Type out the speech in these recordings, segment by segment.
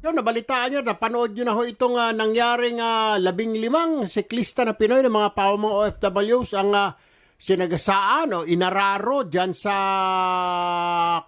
Yun, nabalitaan nyo, napanood nyo na ho itong ah, nangyaring ah, labing limang siklista na Pinoy ng mga pawamang OFWs ang ah, sinagasaan o inararo dyan sa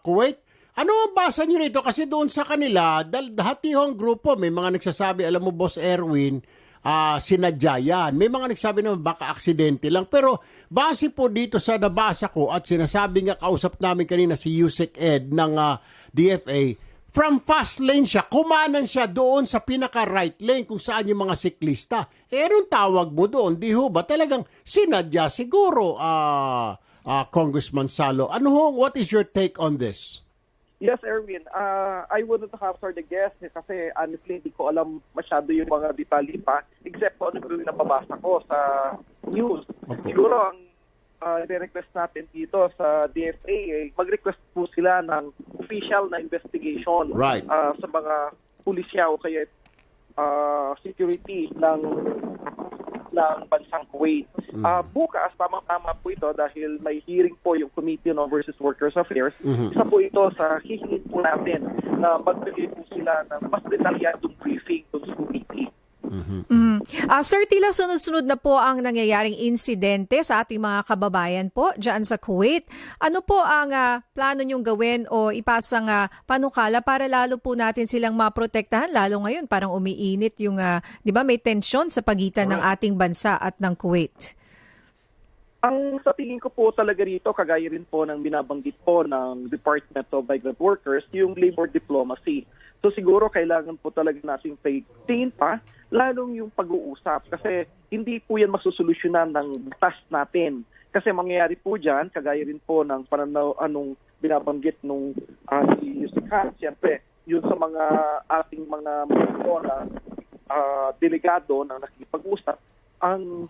Kuwait. Ano ang basa nyo rito? Kasi doon sa kanila, dal dahatihong grupo, may mga nagsasabi, alam mo, Boss Erwin, ah sinadya yan. May mga nagsabi naman baka aksidente lang. Pero base po dito sa nabasa ko at sinasabi nga kausap namin kanina si Yusek Ed ng ah, DFA, from fast lane siya, kumanan siya doon sa pinaka-right lane kung saan yung mga siklista. Eh, anong tawag mo doon? Di ho ba? Talagang sinadya siguro, ah ah, Congressman Salo. Ano ho, what is your take on this? Yes, Erwin. Uh, I wouldn't hazard a guess eh, kasi honestly, hindi ko alam masyado yung mga detalye pa except po ano yung napabasa ko sa news. Opo. Siguro ang uh, request natin dito sa DFA, eh, mag-request po sila ng official na investigation Right. uh, sa mga pulisya o kaya uh, security ng ng bansang Kuwait. Ah, bukas, tamang-tama po ito dahil may hearing po yung Committee on Overseas Workers Affairs. Isa po ito sa hihingin po natin na magbigay po sila ng mas detalyadong briefing dun sa committee. Mm. Ah, Sir Tila, sunod-sunod na po ang nangyayaring insidente sa ating mga kababayan po dyan sa Kuwait. Ano po ang ah, plano niyong gawin o ipasang ah, panukala para lalo po natin silang maprotektahan? Lalo ngayon, parang umiinit yung, ah, di ba, may tensyon sa pagitan ng ating bansa at ng Kuwait. Ang sa tingin ko po talaga rito, kagaya rin po ng binabanggit po ng Department of Migrant Workers, yung labor diplomacy. So siguro kailangan po talaga nating tingin pa, lalong yung pag-uusap. Kasi hindi po yan masusolusyonan ng batas natin. Kasi mangyayari po dyan, kagaya rin po ng pananaw, anong binabanggit nung uh, si Yusikan, siyempre, yun sa mga ating mga mga na ah, delegado na nakikipag-usap, ang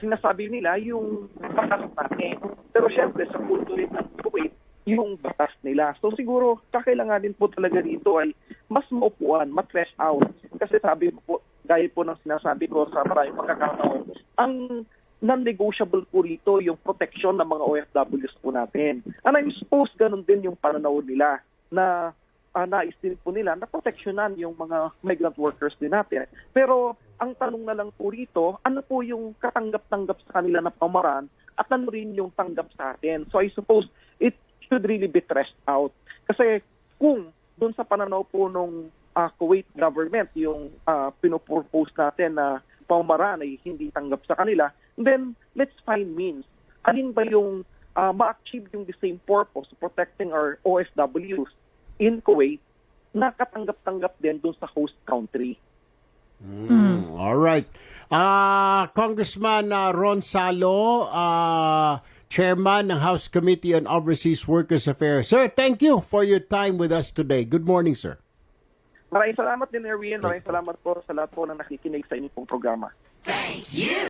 sinasabi nila yung batas natin. Pero syempre, sa rin ng Kuwait, yung batas nila. So siguro, kakailanganin po talaga dito ay mas maupuan, matresh out. Kasi sabi po, gaya po ng sinasabi ko sa maraming pagkakataon, ang non-negotiable po rito yung protection ng mga OFWs po natin. And I'm suppose ganun din yung pananaw nila na uh, nais din po nila na proteksyonan yung mga migrant workers din natin. Pero ang tanong na lang po rito, ano po yung katanggap-tanggap sa kanila na pamaraan at ano rin yung tanggap sa atin. So I suppose it should really be trashed out. Kasi kung doon sa pananaw po nung ah, Kuwait government, yung uh, pinopropose natin na pamaraan ay hindi tanggap sa kanila, then let's find means. Alin ba yung ah, ma-achieve yung the same purpose, protecting our OFWs in Kuwait, na katanggap-tanggap din doon sa host country. Mm, All right. Ah, Congressman ah, Ron Salo, ah, Chairman ng House Committee on Overseas Workers Affairs. Sir, thank you for your time with us today. Good morning, sir. Maraming salamat din, Erwin. Maraming salamat po sa lahat po na nakikinig sa inyong programa. Thank you.